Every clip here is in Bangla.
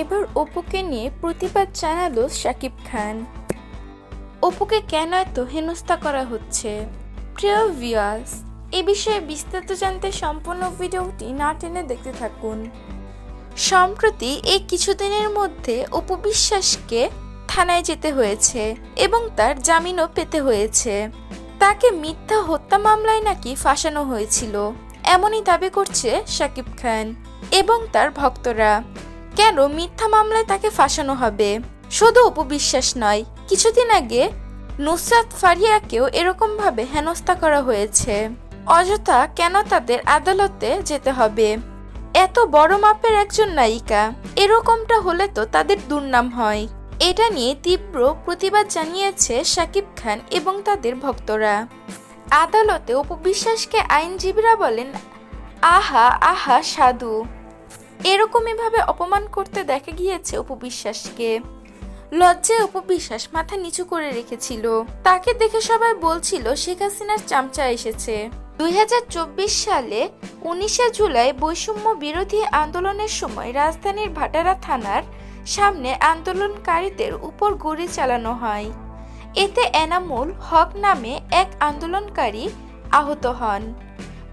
এবার অপুকে নিয়ে প্রতিবাদ জানালো শাকিব খান। অপুকে কেন এত হেনস্থা করা হচ্ছে? প্রিয় ভিউয়ার্স এ বিষয়ে বিস্তারিত জানতে সম্পূর্ণ ভিডিওটি না টেনে দেখতে থাকুন। সম্প্রতি এই কিছুদিনের মধ্যে অপু বিশ্বাসকে থানায় যেতে হয়েছে এবং তার জামিনও পেতে হয়েছে। তাকে মিথ্যা হত্যা মামলায় নাকি ফাঁসানো হয়েছিল, এমনই দাবি করছে শাকিব খান এবং তার ভক্তরা। কেন মিথ্যা মামলায় তাকে ফাঁসানো হবে? শুধু উপবিশ্বাস নয়, কিছুদিন আগে নুসরাত ফারিয়াকেও এরকমভাবে হেনস্থা করা হয়েছে। অযথা কেন তাদের আদালতে যেতে হবে? এত বড় মাপের একজন নায়িকা, এরকমটা হলে তো তাদের দুর্নাম হয়। এটা নিয়ে তীব্র প্রতিবাদ জানিয়েছে শাকিব খান এবং তাদের ভক্তরা। আদালতে উপবিশ্বাসকে আইনজীবীরা বলেন, আহা আহা, সাধু। এরকমইভাবে অপমান করতে দেখা গিয়েছে উপবিশ্বাসকে লজ্জায় উপবিশ্বাস মাথা নিচু করে রেখেছিল। তাকে দেখে সবাই বলছিল, শেখ হাসিনার চামচা এসেছে। দুই হাজার চব্বিশ সালে উনিশে জুলাই বৈষম্য বিরোধী আন্দোলনের সময় রাজধানীর ভাটারা থানার সামনে আন্দোলনকারীদের উপর গুলি চালানো হয়। এতে এনামুল হক নামে এক আন্দোলনকারী আহত হন।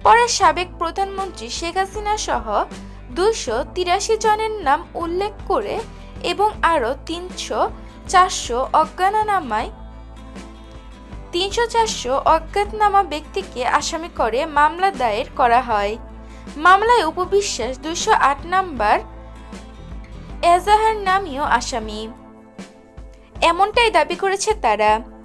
পরে সাবেক প্রধানমন্ত্রী শেখ হাসিনা সহ দুশো তিরাশি জনের নাম উল্লেখ করে এবং আরও তিনশো চারশো অজ্ঞাতনামায়, তিনশো চারশো অজ্ঞাতনামা ব্যক্তিকে আসামি করে মামলা দায়ের করা হয়। মামলায় উপবিশ্বাস দুশো আট নম্বর এজাহার নামীয় আসামি। এমনটাই দাবি করেছে তারা।